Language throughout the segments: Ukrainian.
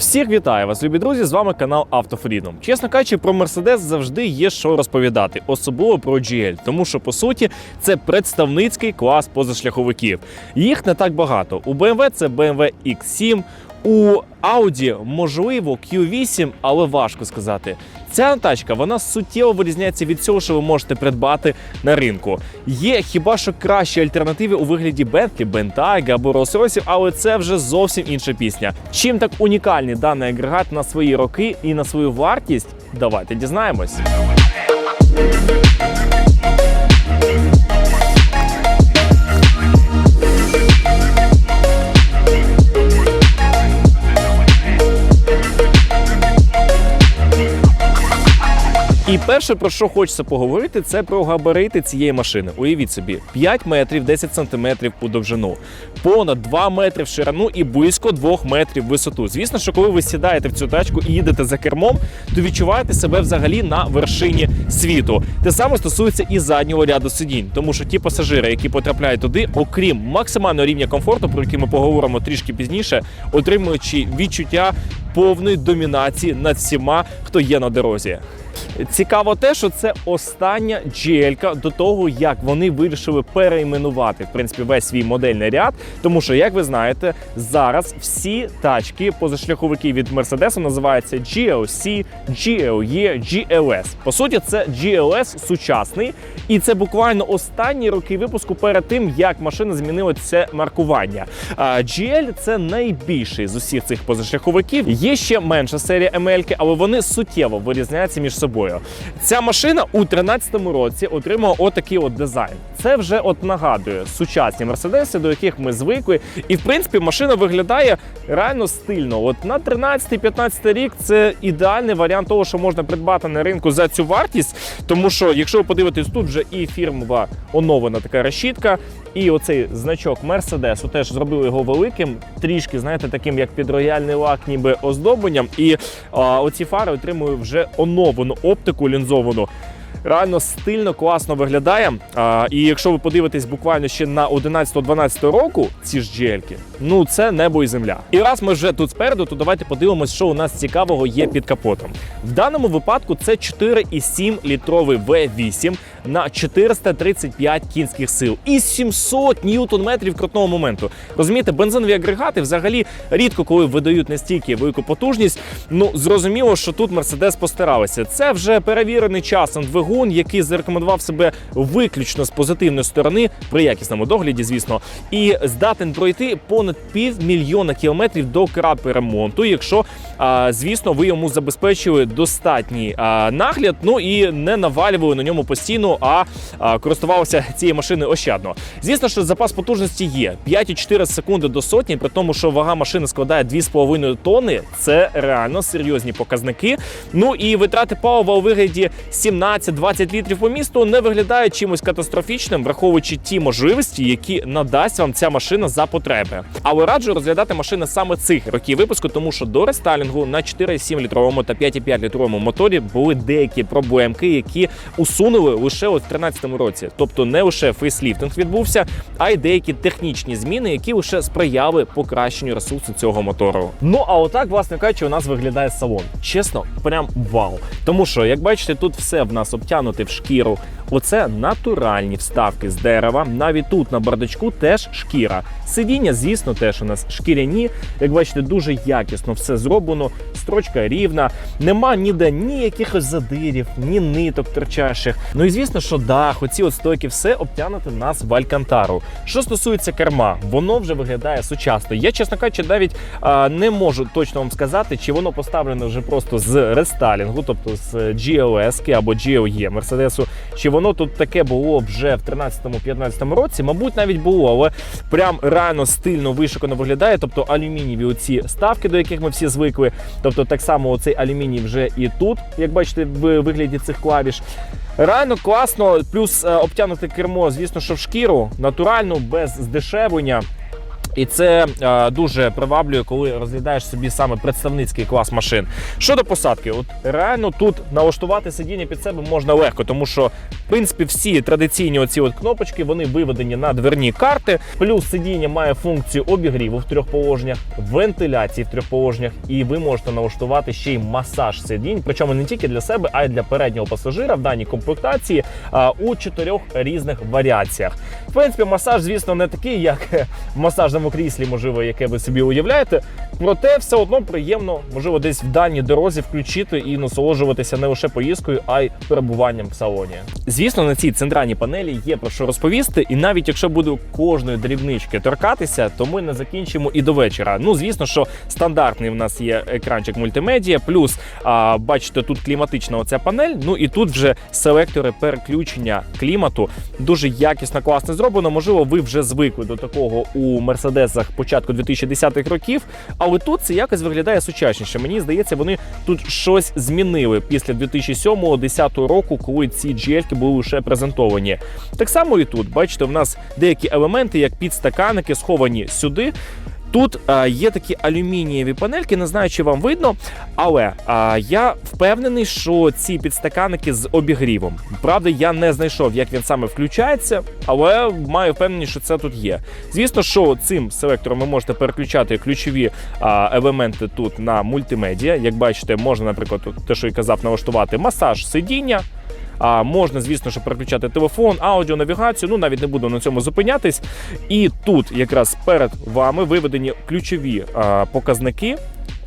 Всіх вітаю вас, любі друзі! З вами канал Автофрідом. Чесно кажучи, про Мерседес завжди є що розповідати, особливо про GL, тому що по суті це представницький клас позашляховиків. Їх не так багато. У BMW це BMW X7, у Audi можливо Q8, але важко сказати. Ця тачка вона суттєво вирізняється від цього, що ви можете придбати на ринку. Є хіба що кращі альтернативи у вигляді Bentley, Bentayga або Rolls-Royce, але це вже зовсім інша пісня. Чим так унікальний даний агрегат на свої роки і на свою вартість? Давайте дізнаємось. І перше, про що хочеться поговорити, це про габарити цієї машини. Уявіть собі, 5 метрів 10 сантиметрів у довжину, понад 2 метри в ширину і близько 2 метрів в висоту. Звісно, що коли ви сідаєте в цю тачку і їдете за кермом, то відчуваєте себе взагалі на вершині світу. Те саме стосується і заднього ряду сидінь, тому що ті пасажири, які потрапляють туди, окрім максимального рівня комфорту, про який ми поговоримо трішки пізніше, отримуючи відчуття повної домінації над всіма, хто є на дорозі. Цікаво те, що це остання GL до того, як вони вирішили перейменувати в принципі весь свій модельний ряд. Тому що, як ви знаєте, зараз всі тачки позашляховики від Mercedes називаються GLC, GLE, GLS. По суті, це GLS сучасний, і це буквально останні роки випуску перед тим, як машина змінила це маркування. GL це найбільший з усіх цих позашляховиків. Є ще менша серія ML, але вони суттєво вирізняються між собою. Ця машина у 13-му році отримала отакий от дизайн. Це вже от нагадує сучасні мерседеси, до яких ми звикли. І в принципі машина виглядає реально стильно. От на 13-15 рік це ідеальний варіант того, що можна придбати на ринку за цю вартість. Тому що, якщо ви подивитесь, тут вже і фірмова оновлена така решітка, і оцей значок Мерседесу теж зробили його великим, трішки, знаєте, таким як під рояльний лак, ніби оздобленням. І а, оці фари отримують вже оновлену оптику лінзовану. Реально стильно, класно виглядає. А, і якщо ви подивитесь буквально ще на 11-12 року, ці ж джельки, ну це небо і земля. І раз ми вже тут спереду, то давайте подивимось, що у нас цікавого є під капотом. В даному випадку це 4,7 літровий V8 на 435 кінських сил і 700 ньютон-метрів крутного моменту. Розумієте, бензинові агрегати взагалі рідко коли видають настільки велику потужність. Ну зрозуміло, що тут Мерседес постаралися. Це вже перевірений часом двигун, який зарекомендував себе виключно з позитивної сторони при якісному догляді, звісно, і здатен пройти понад півмільйона кілометрів до крапи ремонту, якщо звісно ви йому забезпечили достатній нагляд, ну і не навалювали на ньому постійно, а, користувалися цією машиною ощадно. Звісно, що запас потужності є 5,4 секунди до сотні, при тому, що вага машини складає 2,5 тонни. Це реально серйозні показники. Ну і витрати палива у вигляді 17-20 літрів по місту не виглядають чимось катастрофічним, враховуючи ті можливості, які надасть вам ця машина за потреби. Але раджу розглядати машини саме цих років випуску, тому що до рестайлінгу на 4,7 літровому та 5,5 літровому моторі були деякі проблемки, які усунули лише в 2013 році. Тобто не лише фейсліфтинг відбувся, а й деякі технічні зміни, які лише сприяли покращенню ресурсу цього мотору. Ну а отак, власне кажучи, у нас виглядає салон. Чесно, прям вау. Тому що, як бачите, тут все в нас обтянуте в шкіру. Оце натуральні вставки з дерева. Навіть тут на бардачку теж шкіра. Сидіння, звісно, теж у нас шкіряні. Як бачите, дуже якісно все зроблено. Строчка рівна. Нема ніде ні якихось задирів, ні ниток торчащих. Ну і звісно, що дах, оці от стойки, все обтянуте в нас в алькантару. Що стосується керма, воно вже виглядає сучасно. Я, чесно кажучи, навіть а, не можу точно вам сказати, чи воно поставлене вже просто з рестайлінгу, тобто з GLS або GLE Мерседесу, чи воно тут таке було вже в 13-15 році. Мабуть, навіть було, але прям реально стильно вишукано виглядає. Тобто алюмінієві оці ставки, до яких ми всі звикли. Тобто, так само оцей алюміній вже і тут, як бачите, в вигляді цих клавіш. Реально класно, плюс обтягнути кермо, звісно, що в шкіру, натуральну, без здешевлення. І це е, дуже приваблює, коли розглядаєш собі саме представницький клас машин. Щодо посадки, от реально тут налаштувати сидіння під себе можна легко, тому що в принципі всі традиційні оці от кнопочки вони виведені на дверні карти. Плюс сидіння має функцію обігріву в трьох положеннях, вентиляції в трьох положеннях, і ви можете налаштувати ще й масаж сидінь, причому не тільки для себе, а й для переднього пасажира в даній комплектації а, у чотирьох різних варіаціях. В принципі, масаж, звісно, не такий, як в масажному кріслі, можливо, яке ви собі уявляєте. Проте все одно приємно, можливо, десь в дальній дорозі включити і насолоджуватися не лише поїздкою, а й перебуванням в салоні. Звісно, на цій центральній панелі є про що розповісти, і навіть якщо буду кожної дрібнички торкатися, то ми не закінчимо і до вечора. Ну, звісно, що стандартний в нас є екранчик мультимедіа, плюс а, бачите, тут кліматична оця панель. Ну і тут вже селектори переключення клімату дуже якісно, класно зроблено. Можливо, ви вже звикли до такого у мерседесах початку 2010-х років, але тут це якось виглядає сучасніше. Мені здається, вони тут щось змінили після 2007-2010 року, коли ці GL були лише презентовані. Так само і тут, бачите, в нас деякі елементи, як підстаканники, сховані сюди. Тут а, є такі алюмінієві панельки, не знаю, чи вам видно, але а, я впевнений, що ці підстаканники з обігрівом. Правда, я не знайшов, як він саме включається, але маю впевненість, що це тут є. Звісно, що цим селектором ви можете переключати ключові а, елементи тут на мультимедіа. Як бачите, можна, наприклад, те, що я казав, налаштувати масаж сидіння. А можна, звісно, що переключати телефон, аудіо, навігацію. Ну навіть не буду на цьому зупинятись. І тут якраз перед вами виведені ключові а, показники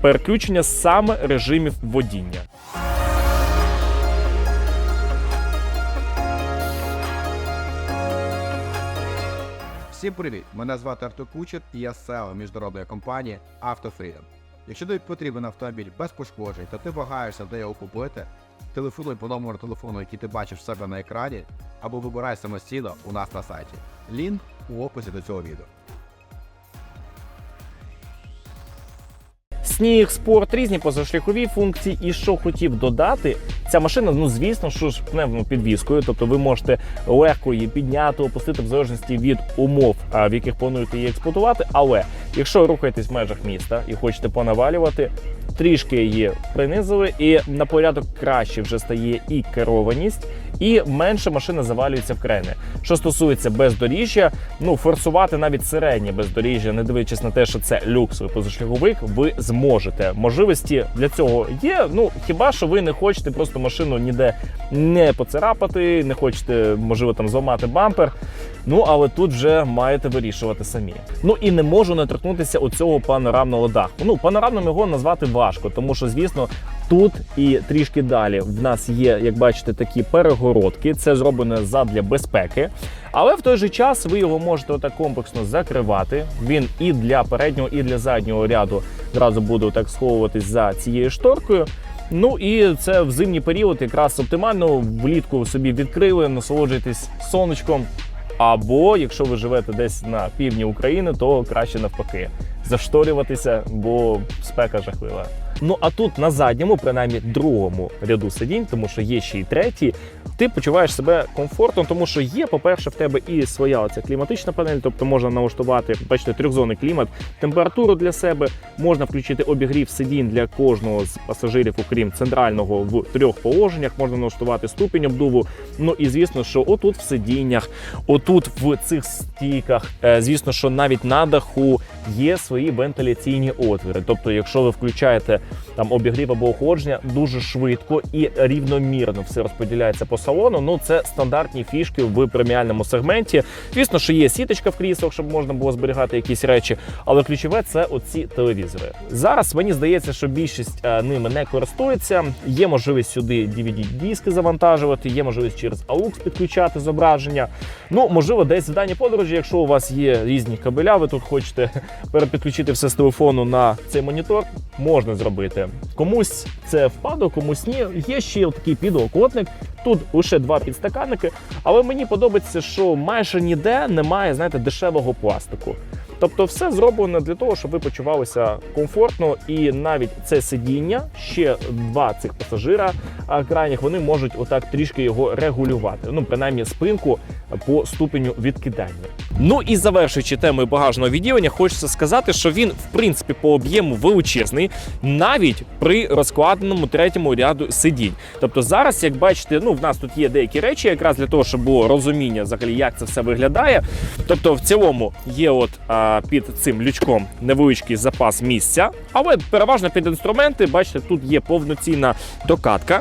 переключення саме режимів водіння. Всім привіт! Мене звати Артур Кучер і я SEO міжнародної компанії AutoFreedom. Якщо тобі потрібен автомобіль без пошкоджень та ти вагаєшся, де його купити, телефонуй по номеру телефону, який ти бачиш в себе на екрані, або вибирай самостійно у нас на сайті. Лінк у описі до цього відео. Сніг, спорт, різні позашляхові функції. І що хотів додати, ця машина, ну звісно, що ж пневмопідвіскою, тобто ви можете легко її підняти, опустити в залежності від умов, в яких плануєте її експлуатувати. Але якщо рухаєтесь в межах міста і хочете понавалювати, трішки її принизили, і на порядок краще вже стає і керованість, і менше машина завалюється в крени. Що стосується бездоріжжя, ну форсувати навіть середнє бездоріжжя, не дивлячись на те, що це люксовий позашляховик, ви зможете. Можливості для цього є. Ну хіба що ви не хочете просто машину ніде не поцарапати, не хочете, можливо, там зламати бампер. Ну але тут вже маєте вирішувати самі. Ну і не можу не торкнутися оцього панорамного даху. Ну панорамним його назвати важко, тому що, звісно, тут і трішки далі в нас є, як бачите, такі перегородки. Це зроблено задля безпеки. Але в той же час ви його можете отак комплексно закривати. Він і для переднього, і для заднього ряду зразу буде так сховуватись за цією шторкою. Ну і це в зимній період якраз оптимально. Влітку собі відкрили, насолоджуйтесь сонечком. Або якщо ви живете десь на півдні України, то краще навпаки зашторюватися, бо спека жахлива. Ну а тут на задньому, принаймні другому ряду сидінь, тому що є ще й третій. Ти почуваєш себе комфортно, тому що є, по-перше, в тебе і своя оця кліматична панель, тобто можна налаштувати, бачите, трьохзонний клімат, температуру для себе, можна включити обігрів сидінь для кожного з пасажирів, окрім центрального, в трьох положеннях, можна налаштувати ступінь обдуву. Ну і звісно, що отут в сидіннях, отут в цих стійках, е, звісно, що навіть на даху є свої вентиляційні отвори. Тобто, якщо ви включаєте там обігрів або охолодження, дуже швидко і рівномірно все розподіляється по салону. Ну це стандартні фішки в преміальному сегменті. Звісно, що є сіточка в кріслах, щоб можна було зберігати якісь речі, але ключове це оці телевізори. Зараз мені здається, що більшість е, ними не користується. Є можливість сюди DVD-диски завантажувати, є можливість через AUX підключати зображення. Ну, можливо, десь в даній подорожі, якщо у вас є різні кабеля, ви тут хочете перепідключити все з телефону на цей монітор, можна зробити. Комусь це впаде, комусь ні. Є ще такий підлокотник. Тут лише два підстаканники, але мені подобається, що майже ніде немає, знаєте, дешевого пластику. Тобто, все зроблено для того, щоб ви почувалися комфортно, і навіть це сидіння, ще два цих пасажира крайніх, вони можуть отак трішки його регулювати. Ну, принаймні, спинку по ступеню відкидання. Ну і завершуючи темою багажного відділення, хочеться сказати, що він в принципі по об'єму величезний, навіть при розкладеному третьому ряду сидінь. Тобто зараз, як бачите, ну в нас тут є деякі речі, якраз для того, щоб було розуміння взагалі, як це все виглядає. Тобто, в цілому є от а, під цим лючком невеличкий запас місця, але переважно під інструменти, бачите, тут є повноцінна докатка.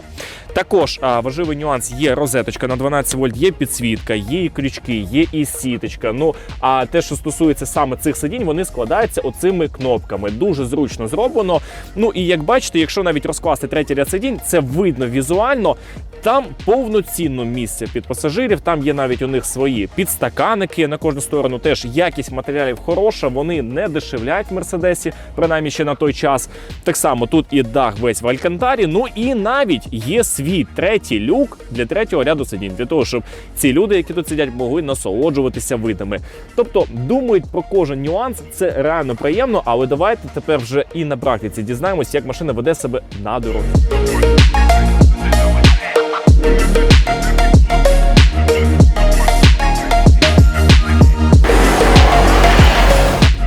Також а, важливий нюанс є розеточка на 12 вольт, є підсвітка, є і крючки, є і сіточка. Ну а те, що стосується саме цих сидінь, вони складаються оцими кнопками. Дуже зручно зроблено. Ну і як бачите, якщо навіть розкласти третій ряд сидінь, це видно візуально. Там повноцінно місце під пасажирів. Там є навіть у них свої підстаканники на кожну сторону. Теж якість матеріалів хороша. Вони не дешевлять в мерседесі, принаймні ще на той час. Так само тут і дах весь в Алькантарі. Ну і навіть є свій третій люк для третього ряду сидінь, для того, щоб ці люди, які тут сидять, могли насолоджуватися видами. Тобто думають про кожен нюанс. Це реально приємно. Але давайте тепер вже і на практиці дізнаємось, як машина веде себе на дорозі.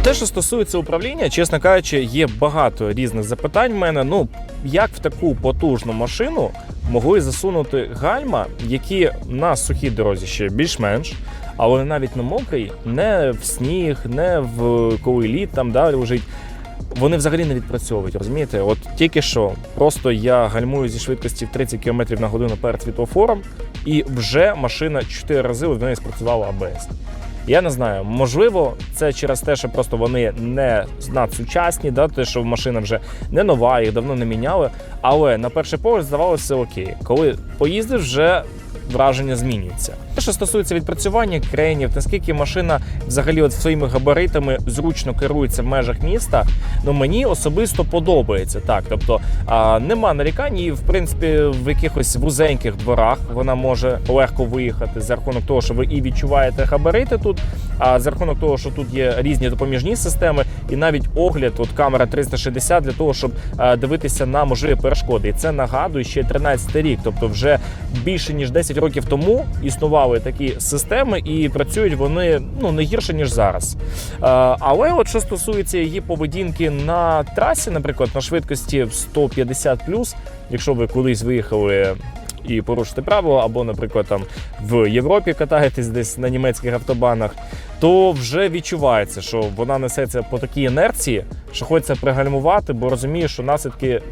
Те, що стосується управління, чесно кажучи, є багато різних запитань в мене. Ну як в таку потужну машину могли засунути гальма, які на сухій дорозі ще більш-менш, але навіть на мокрій, не в сніг, не в коли лід там да, лежить. Вони взагалі не відпрацьовують, розумієте? От тільки що просто я гальмую зі швидкості в 30 км на годину перед світлофором, і вже машина 4 рази в неї спрацювала АБС. Я не знаю, можливо, це через те, що просто вони не надсучасні, да, те, що машина вже не нова, їх давно не міняли. Але на перший погляд здавалося окей. Коли поїздив, вже враження змінюється. Що стосується відпрацювання кренів, наскільки машина взагалі от своїми габаритами зручно керується в межах міста, ну мені особисто подобається так. Тобто а, нема нарікань, і в принципі в якихось вузеньких дворах вона може легко виїхати за рахунок того, що ви і відчуваєте габарити тут, а за рахунок того, що тут є різні допоміжні системи, і навіть огляд, от камера 360 для того, щоб а, дивитися на можливі перешкоди. І це нагадує ще 13 рік, тобто вже більше ніж 10 років тому існували такі системи, і працюють вони ну не гірше ніж зараз. Але от що стосується її поведінки на трасі, наприклад, на швидкості в 150 якщо ви колись виїхали. І порушити правила, або, наприклад, там в Європі катаєтесь десь на німецьких автобанах, то вже відчувається, що вона несеться по такій інерції, що хочеться пригальмувати, бо розуміє, що наслідки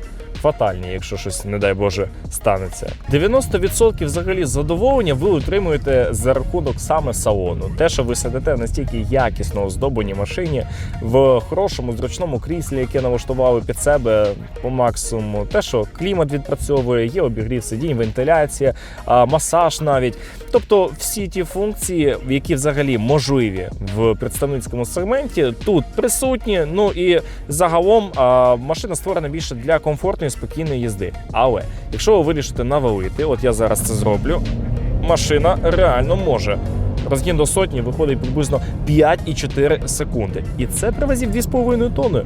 фатальні, якщо щось, не дай Боже, станеться. 90% взагалі задоволення ви отримуєте за рахунок саме салону. Те, що ви сидите настільки якісно оздобленій машині в хорошому зручному кріслі, яке налаштували під себе по максимуму. Те, що клімат відпрацьовує, є обігрів сидінь, вентиляція, масаж навіть. Тобто всі ті функції, які взагалі можливі в представницькому сегменті, тут присутні. Ну і загалом машина створена більше для комфортної спокійної їзди. Але якщо ви вирішите навалити, от я зараз це зроблю, машина реально може. Розгін до сотні виходить приблизно 5,4 секунди. І це при вазі 2,5 тонни.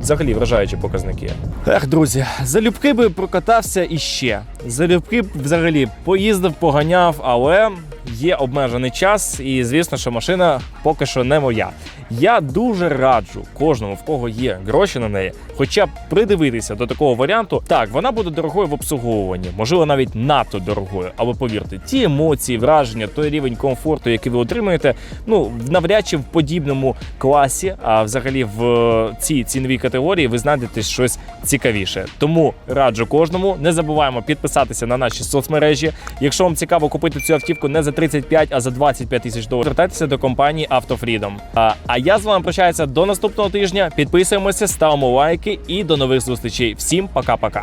Взагалі вражаючі показники. Ех, друзі, залюбки би прокатався іще. Залюбки б взагалі поїздив, поганяв, але є обмежений час, і звісно, що машина поки що не моя. Я дуже раджу кожному, в кого є гроші на неї, хоча б придивитися до такого варіанту. Так, вона буде дорогою в обслуговуванні, можливо, навіть надто дорогою. Але повірте, ті емоції, враження, той рівень комфорту, який ви отримуєте, ну навряд чи в подібному класі, а взагалі в цій ціновій категорії ви знайдете щось цікавіше. Тому раджу кожному. Не забуваємо підписатися на наші соцмережі. Якщо вам цікаво купити цю автівку не за 35, а за 25 тисяч доларів, звертайтеся до компанії AutoFreedom. А, а я з вами прощаюся до наступного тижня. Підписуємося, ставимо лайки і до нових зустрічей. Всім пока-пока.